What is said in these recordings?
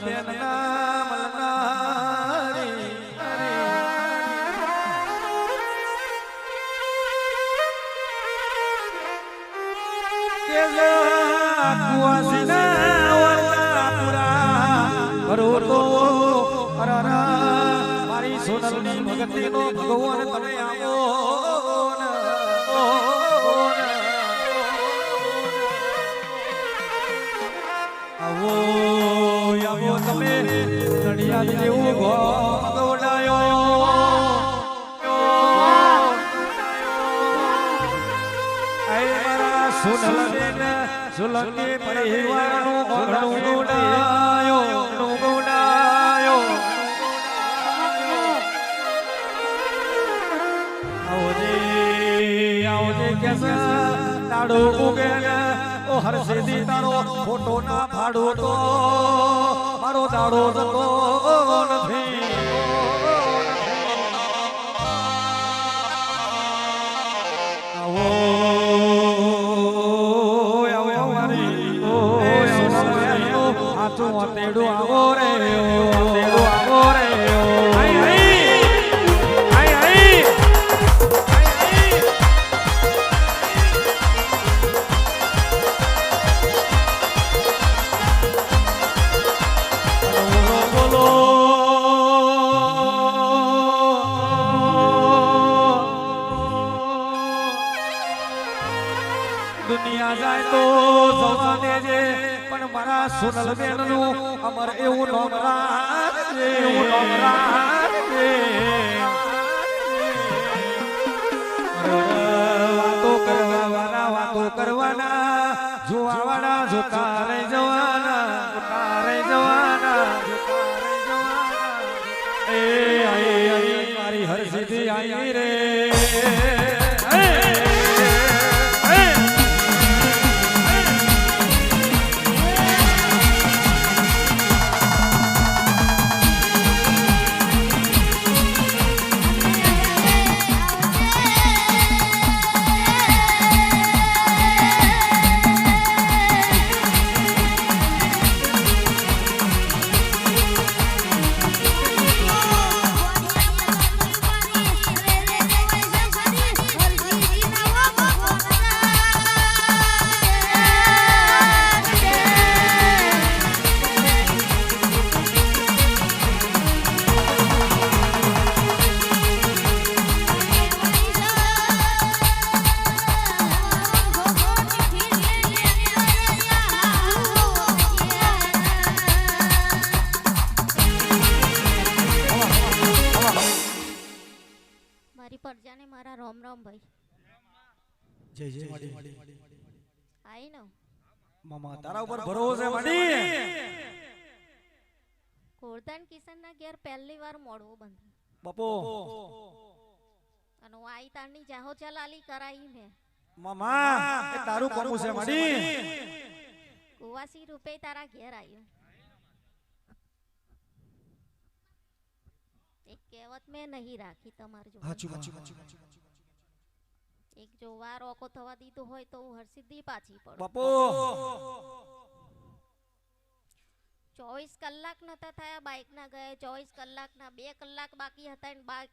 બેન કેસે? દાડો ઉગે ઓ હરસેદી તારો ફોટો ના ફાડો તો? મારો દાડો નથી. મારા સોનલ બેનનું અમર એવું નોમ એવું વાતો કરવાના વાતો કરવાના જોવાવાળા જોતા રહી જવાના જોતા રહી જવાના જોતા રહી જવાના. એ આઈ આઈ મારી હરસિદ્ધિ આઈ રે. પહેલી વાર મોડવો બંધ બપો. અને હું આઈ તારની જાહો ચલાલી કરાઈ મે મામા એ તારું કોમું છે મડી? કુવાસી રૂપે તારા ઘેર આવ્યો એક કહેવત મેં નહીં રાખી તમારી જોડે. હાચું હાચું એક જો વાર ઓકો થવા દીધો હોય તો હું હરસિદ્ધિ પાછી પડું. બાપો. ચોવીસ કલાક નતા થયા બાઇક ના ગયા ચોવીસ કલાક ના બે કલાક બાકી હતા ને બાઇક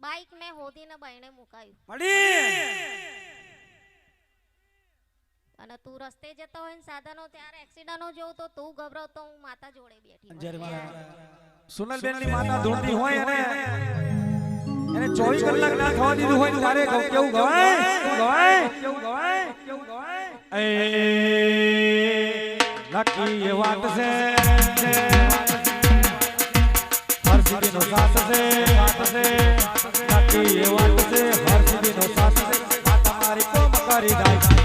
બાઇક મેં હોદીને બહેણે મુકાયું. અને તું રસ્તે જતો હોય ને સાધનો ત્યારે એક્સિડન્ટો જોઉં તો તું ગભરાવતો હું માતા જોડે બેઠી સુનલબેનની માતા ધૂળતી હોય અને એને 24 કલાક ના થવા દીધું હોય ત્યારે કેવું ગવાય? ગવાય? કેવું ગવાય? કેવું ગવાય? એ નક્કી એ વાત છે. હરસિદ્ધિ નો સાથ છે વાત છે. નક્કી એ વાત છે. હરસિદ્ધિ નો સાથ છે. આ તમારી કોમ કરી જાય.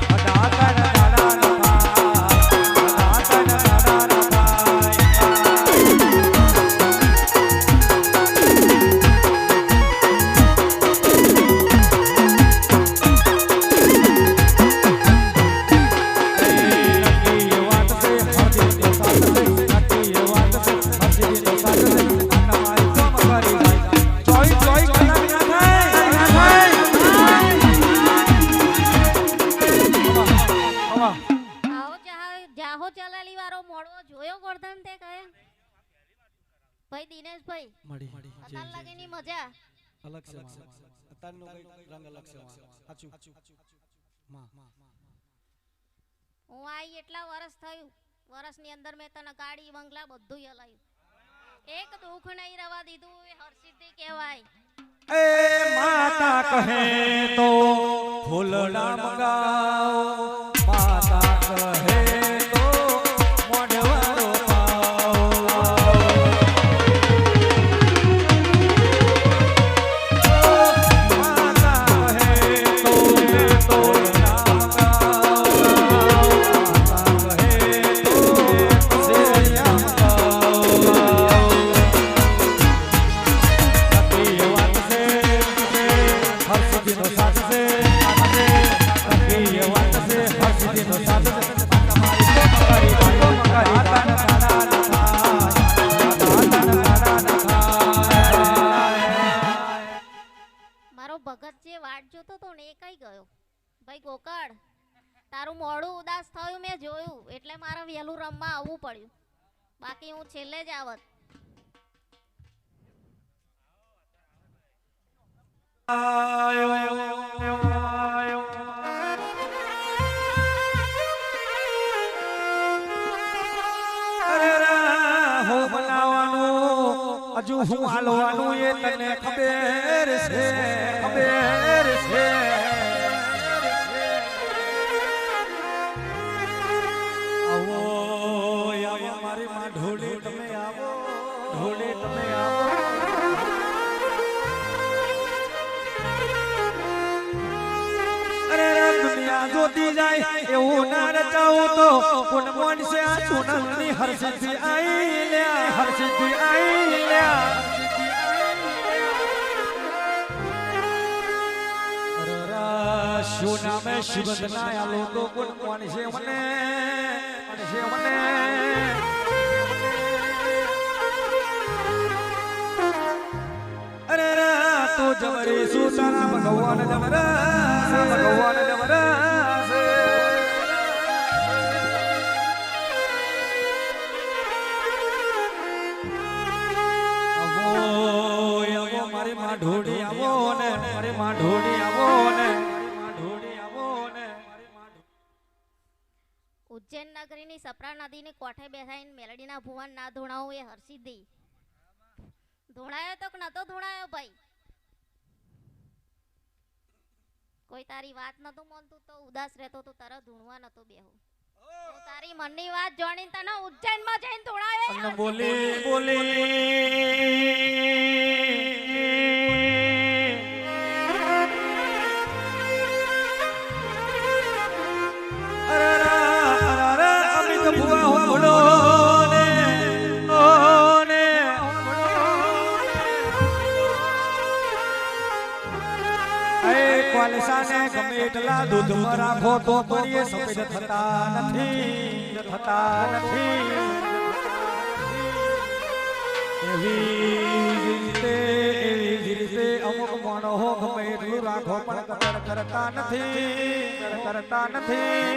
ગાડી બધું હલાયું એક દુઃખ નહીં રવા દીધું એ હરસિદ્ધિ કહેવાય. એ માતા કહે તો ફૂલડા મંગાવો. હજુ હું હાલવાનું એ તને ખબર છે ખબર છે જાય એવું ના રચાવું તો કોણ મોનસે આ સોનલની હરસિદ્ધિ આઈ લ્યા, હરસિદ્ધિ આઈ લ્યા. શું નામે સુગંધ ના લોકો? તો કોણ છે મને? છે મને? અરે તો જબરી શું તારા ભગવાન જમરા, ભગવાન જબરા માં ઢોળી આવો ને મારી માં ઢોળી આવો ને ઉજ્જૈન નગરીની સપરા નદીની કોઠે બેસાઈને મેલડીના ભુવન ના ધૂણાવું એ હર્ષી હરસિદ્ધિ. ધૂણાયો તો નતો ધૂણાયો ભાઈ? કોઈ તારી વાત નતું માનતું તો ઉદાસ રહેતો તો તારા ધૂણવા નતો બેહું. તારી મનની વાત જાણીને તને ઉજ્જૈનમાં જઈને અન્ન બોલી બોલી. એટલા દૂધમાં રાખો તો પણ સફેદ થતા નથી થતા નથી. એવી રીતે એવી રીતે અમુક માણસો ગમે એટલું રાખો, પણ કદર કરતા નથી કરતા નથી.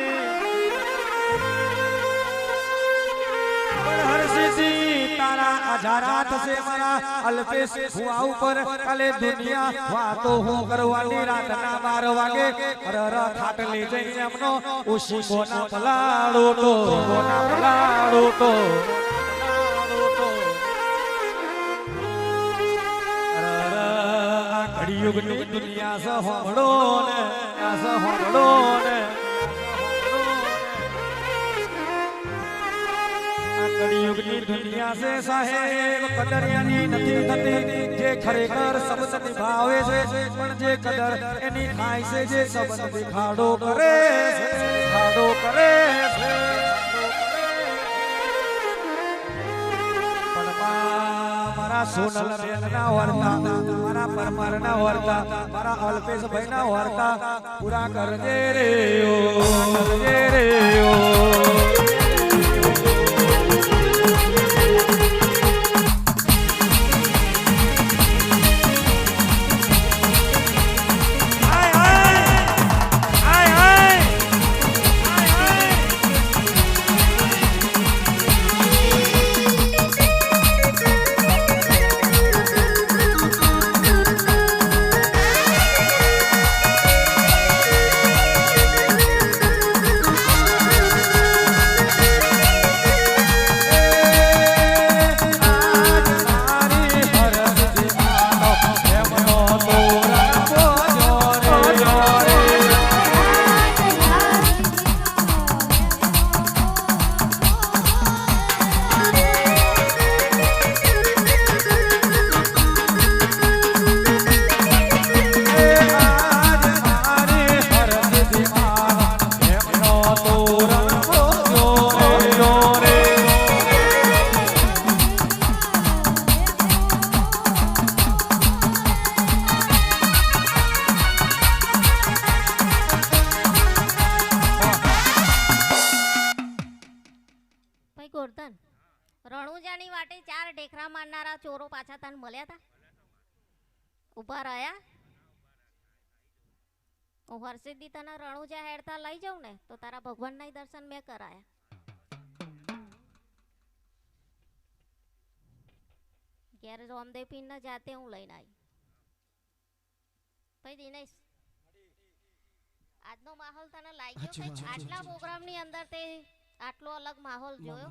પણ હરસિદ્ધિ તારા અજારા થશે મારા અલ્પેશ ભુઆ ઉપર કાલે દુનિયા વાતો હું કરવાની રાતના બાર વાગે હરર ખાટલી જઈ એમનો ઉશી કોના પલાડો તો કોના પલાડો તો. કળિયુગની દુનિયા સ હોંભળો ને, આ સ હોંભળો ને. આ કળિયુગની દુનિયા છે સાહેબ કદરિયાની નથી થતી જે ખરેખર શબ્દ નિભાવે છે પણ જે કદર એની થાય છે જે શબ્દ દેખાડો કરે છે દેખાડો કરે છે પણ મા- મારા સોનલ બેન ના વર્તા મારા પરમાર ના વર્તા મારા અલ્પેશ ભાઈ ના વર્તા પૂરા કરજે રે ઓ કરજે રે ઓ ચોરો પાછા તને મળ્યા હતા ઊભા રહ્યા? હું હરસિદ્ધિ તને રણુજા હેડતા લઈ જાઉં ને તો તારા ભગવાનના દર્શન મેં કરાયા. ઘેર રામદેવ પીરને જાતે હું લઈને આવી. ભાઈ દિનેશ આજનો માહોલ તને લાગ્યો ગયો કંઈક? આટલા પ્રોગ્રામ પ્રોગ્રામની અંદર તે આટલો અલગ માહોલ જોયો?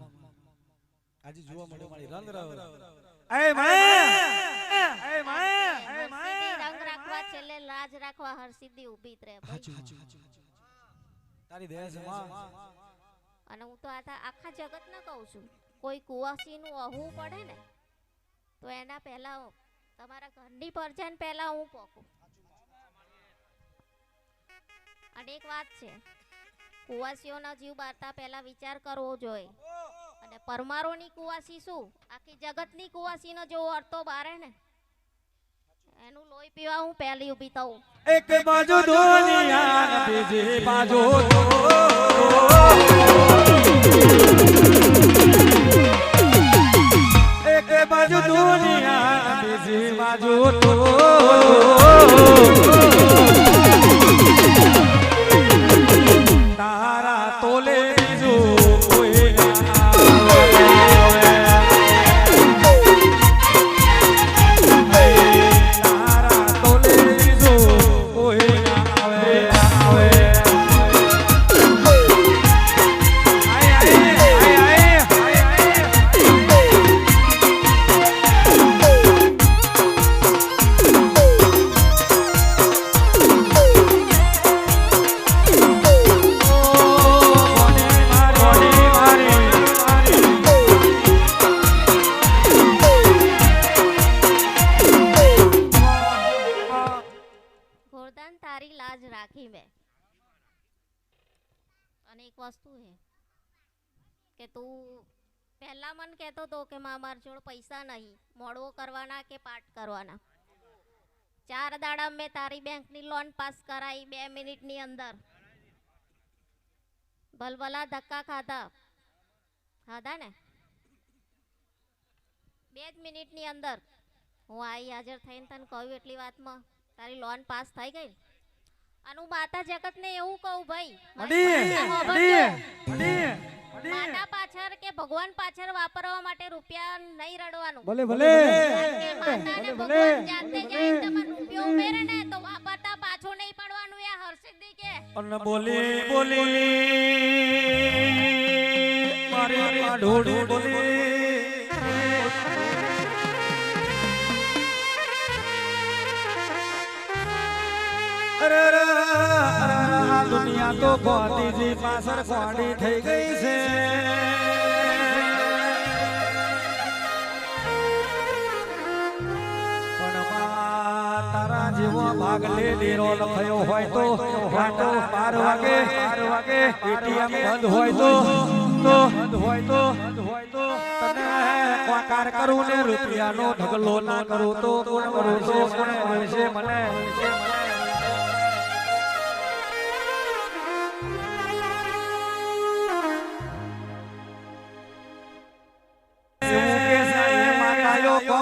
આજે જોવા મળ્યો મારી રંગ રવ એ માં એ માં એ હરસિદ્ધિ રંગ રાખવા છેલ્લે લાજ રાખવા હરસિદ્ધિ ઊભી જ રહે ભાઈ. તારી દયા છે માં અને હું તો આ આખા જગતને કહું છું કોઈ કુવાસીનું અહું પડે ને તો એના પહેલા તમારા ઘરની પરજાન પહેલા હું પોકું. અને એક વાત છે કુવાસીઓના જીવ બારતા પહેલા વિચાર કરવો જોઈએ. અને પરમારોની કુવાસી શું? આખી જગતની કુવાસીનો જો અર્થો બારે ને? એનું લોહી પીવા હું પહેલી ઊભી થઉં. એક બાજુ દુનિયા, બીજી બાજુ એક બાજુ દુનિયા, બીજી બાજુ તો જોડ પૈસા નહીં મોડવો કરવાના કે પાઠ કરવાના? ચાર દાડા મેં તારી બેંકની લોન પાસ કરાવી બે મિનિટની અંદર. ભલભલા ધક્કા ખાધા. ખાધા ને? બે જ મિનિટની અંદર. હું આઈ હાજર થઈને તને કહ્યું એટલી વાતમાં. તારી લોન પાસ થઈ ગઈ અને હું માતા જગતને એવું કહું ભાઈ. માતા પાછળ કે ભગવાન પાછળ વાપરવા માટે રૂપિયા નહીં રડવાનું. ભલે ભલે માતાને ભગવાન જાતે ભલે. જઈને રૂપિયો ઉમેરે ને તો વાપરતા પાછો નહીં પડવાનું એ હરસિદ્ધિ કે. અન બોલે બોલે મારે માઢોડી બોલે અરે અરે, અરે, અરે, આ દુનિયા તો ગાંધીજી પાછળ ગાંડી થઈ ગઈ છે. એટીએમ બંધ હોય તો કરું ને રૂપિયાનો ઢગલો ના કરું તો કોણ કરું તો મને.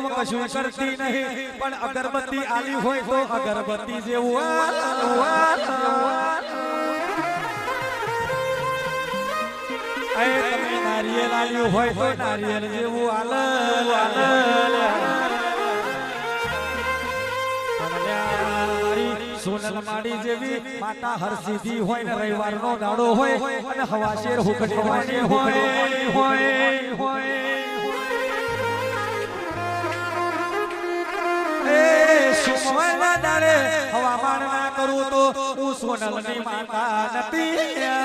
કોમ કશું કરતી નહીં. પણ અગરબત્તી આલી હોય તો અગરબત્તી જેવું નારિયેલ આલ્યું હોય તો નારિયેલ જેવું આલ, જેવી માતા હરસિદ્ધિ હોય ને રવિવારનો દાડો હોય અને હવાશેર હોય હોય હોય. એ સુમવાના દાડે હવામાન ના કરું તો હું સોનલની માતા નથી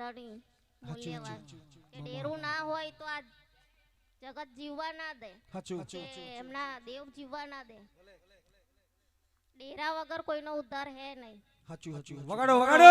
કેળાની મૂલ્યવાન ડેરું ના હોય તો આ જગત જીવવા ના દે. એમના દેવ જીવવા ના દે. ડેરા વગર કોઈનો ઉદ્ધાર હે નહીં. વગાડો વગાડો!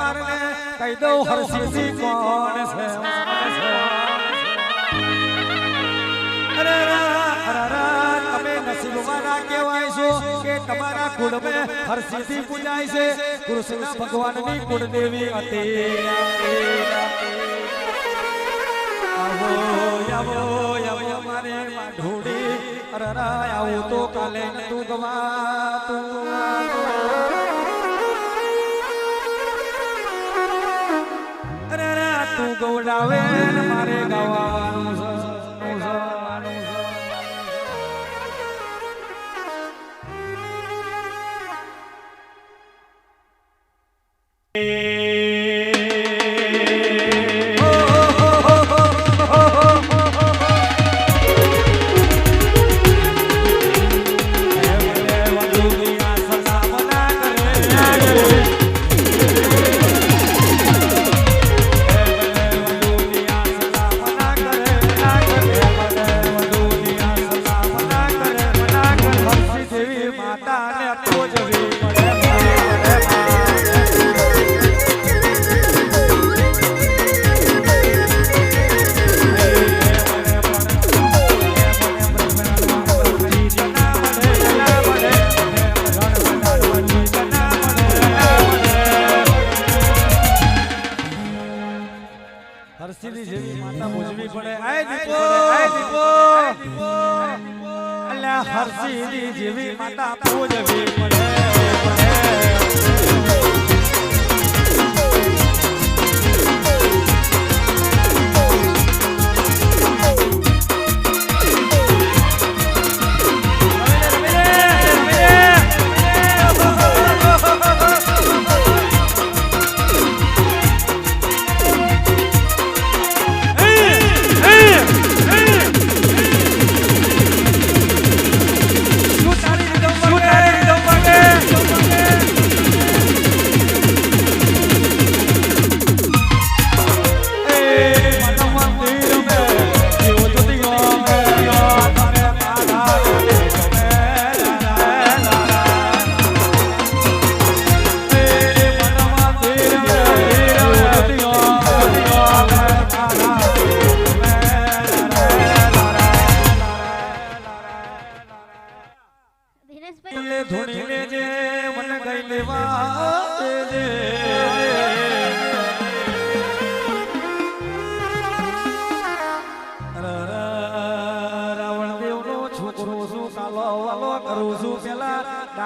પરમારને કહી દઉં હરસિંહજી કોણ છે? અરે રા, તમે નસીબવાળા કહેવાય છો કે તમારા કુળમાં હરસિદ્ધિ પૂજાય છે. કૃષ્ણ ભગવાનની કુળદેવી હતી. આવો આવો આવો મારે માઢોડી અરે આવું તો કાલે તું ગવાતું. અરે તું ગવડાવે ને મારે ગાવાનું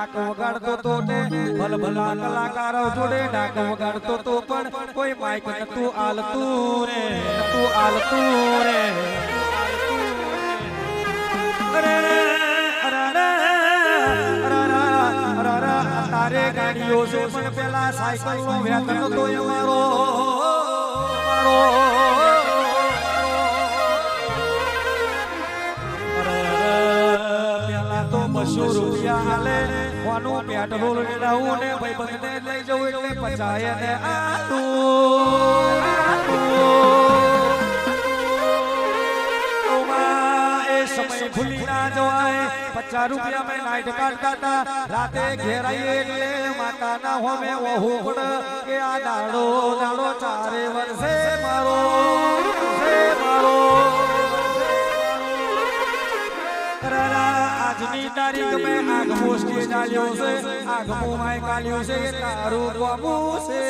ડાક વગાડતો તો ને ભલ ભલા કલાકારો જોડે ડાક વગાડતો તો પણ કોઈ માઈક નતું આલતું રે તું આલતું રે. તારે ગાડીઓ છે પણ પેલા સાયકલ નો વેતન તો મારો મારો. બસો રૂપિયા હાલે કોનું પેટ્રોલ વેરાવું ને ભાઈ બંધને લઈ જવું એટલે પચાય ને સમય ભૂલી જવાય. પચાસ રૂપિયા મેં નાઈટ કાઢતા હતા. રાતે ઘેરાઈએ એટલે માતાના હોમે ઓહો કે આ દાડો દાડો ચારે વર્ષે મારો. આજની તારીખ મેં આગમો સ્ટેજ આલ્યો છે. આગમો માય કાલ્યો છે. તારું ગમું છે.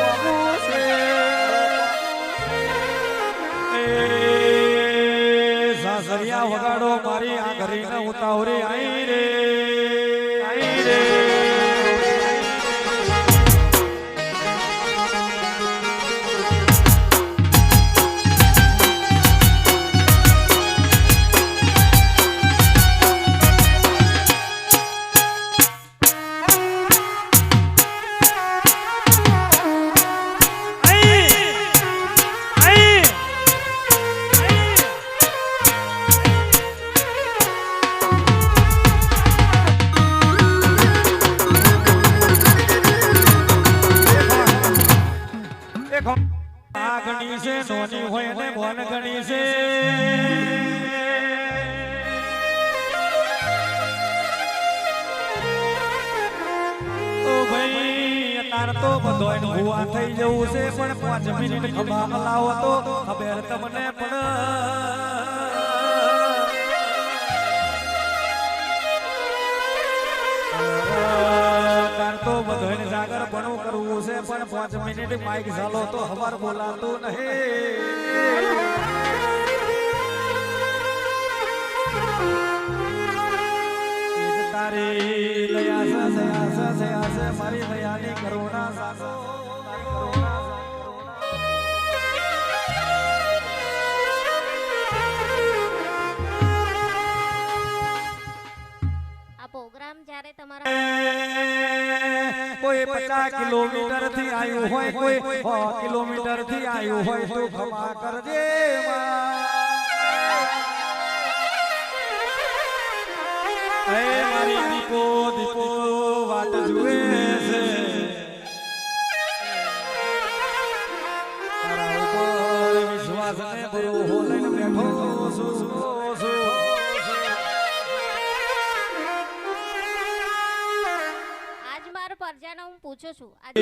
ગમું છે. સાસરિયા વગાડો મારી આ ઘરીને ઉતાવરી આઈ રે. આઈ રે. દયાની કરુણા સાસો તારી કરુણા સાસો. આ પ્રોગ્રામ જ્યારે તમારા કોઈ પચાસ કિલોમીટરથી આવ્યું હોય કોઈ સો કિલોમીટરથી આવ્યું હોય તો ખમા કરજે એ મારી દીપો દીપો વાટ જુએ છે આજ મારા પરજાનો હું પૂછું છું. આજ